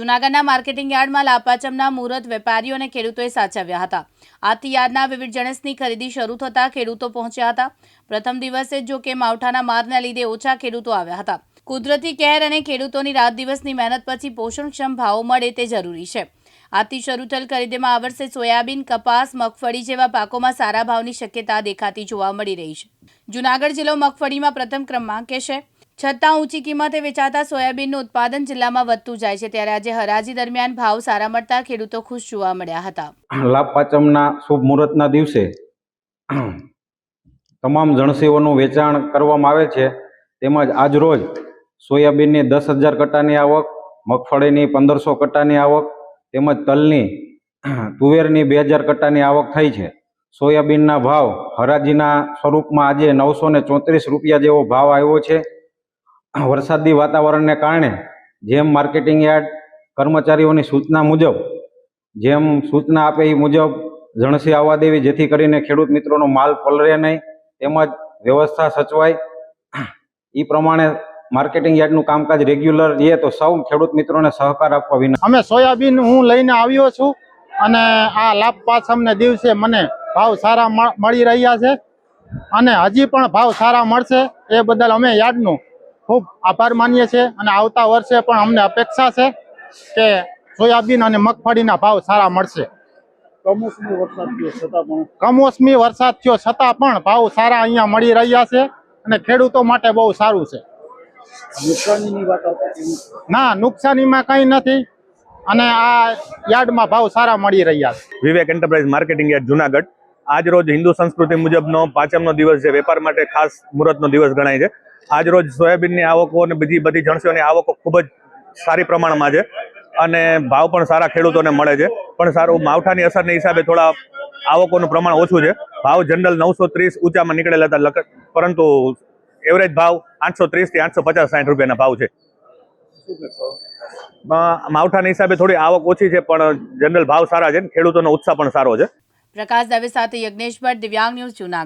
જૂનાગઢના માર્કેટિંગ યાર્ડમાં લાપાચમના મુહૂર્ત વેપારીઓ અને ખેડૂતોએ સાચવ્યા હતા. આથી યાર્ડના વિવિધ જણસની ખરીદી શરૂ થતાં ખેડૂતો પહોંચ્યા હતા. પ્રથમ દિવસે જો કે માવઠાના મારના લીધે ઓછા ખેડૂતો આવ્યા હતા. કુદરતી કહેર અને ખેડૂતોની રાત દિવસની મહેનત પછી પોષણક્ષમ ભાવો મળે તે જરૂરી છે. આથી શરૂ થયેલ ખરીદીમાં આ વર્ષે સોયાબીન, કપાસ, મગફળી જેવા પાકોમાં સારા ભાવની શક્યતા દેખાતી જોવા મળી રહી છે. જૂનાગઢ જિલ્લો મગફળીમાં પ્રથમ ક્રમાંકે છે. છતાં ઊંચી કિંમતે વેચાતા સોયાબીનનું ઉત્પાદન જિલ્લામાં વધતું જાય છે ત્યારે આજે હરાજી દરમિયાન ભાવ સારા મળતા ખેડૂતો ખુશ જોવા મળ્યા હતા. લાભ પાંચમના શુભ મુહૂર્તના દિવસે તમામ જણસીઓનું વેચાણ કરવામાં આવે છે. તેમજ આજરોજ સોયાબીનની દસ હજાર કટ્ટાની આવક, મગફળીની પંદરસો કટ્ટાની આવક, તેમજ તલની, તુવેરની બે હજાર કટ્ટાની આવક થઈ છે. સોયાબીનના ભાવ હરાજીના સ્વરૂપમાં આજે નવસો ચોત્રીસ રૂપિયા જેવો ભાવ આવ્યો છે. વરસાદી વાતાવરણને કારણે જેમ માર્કેટિંગ યાર્ડ કર્મચારીઓની સૂચના મુજબ, જેમ સૂચના આપે એ મુજબ જણસી આવવા દેવી, જેથી કરીને ખેડૂત મિત્રોનો માલ પલરે નહીં, તેમજ વ્યવસ્થા સચવાય. એ પ્રમાણે માર્કેટિંગ યાર્ડનું કામકાજ રેગ્યુલર લઈએ તો સૌ ખેડૂત મિત્રોને સહકાર આપવા વિના અમે સોયાબીન હું લઈને આવ્યો છું અને આ લાભ પાછમને દિવસે મને ભાવ સારા મળી રહ્યા છે અને હજી પણ ભાવ સારા મળશે એ બદલ અમે યાર્ડનું ખૂબ આભાર માનીએ છીએ અને આવતા વર્ષે પણ અમને અપેક્ષા છે કે સોયાબીન અને મગફળીના ભાવ સારા મળશે. કમોસમી વરસાદ થયો છતાં પણ. કમોસમી વરસાદ થયો છતાં પણ ભાવ સારા અહીંયા મળી રહ્યા છે અને ખેડૂતો માટે બહુ સારું છે. ના નુકસાનીમાં કંઈ નથી અને આ યાર્ડમાં ભાવ સારા મળી રહ્યા છે. Vivek enterprise marketing yard Junagadh. આજ રોજ હિન્દુ સંસ્કૃતિ મુજબનો પાંચમનો દિવસ છે. વેપાર માટે ખાસ મુહૂર્તનો દિવસ ગણાય છે. આજ રોજ સોયાબીનની આવકો અને બીજી બધી જણસીઓની આવકો ખૂબ જ સારી પ્રમાણમાં છે. અને ભાવ પણ સારા ખેડૂતોને મળે છે. પણ સારું માવઠાની અસરને હિસાબે થોડા આવકોનું પ્રમાણ ઓછું છે. ભાવ જનરલ નવસો ત્રીસ ઊંચામાં નીકળેલા હતા પરંતુ એવરેજ ભાવ આઠસો ત્રીસથી આઠસો પચાસ સાઠ રૂપિયાના ભાવ છે. માવઠાના હિસાબે થોડી આવક ઓછી છે, પણ જનરલ ભાવ સારા છે ખેડૂતોનો ઉત્સાહ પણ સારો છે. પ્રકાશ દવે સાથે યજ્ઞેશ ભટ્ટ દિવ્યાંગ ન્યૂઝ જૂનાગઢ.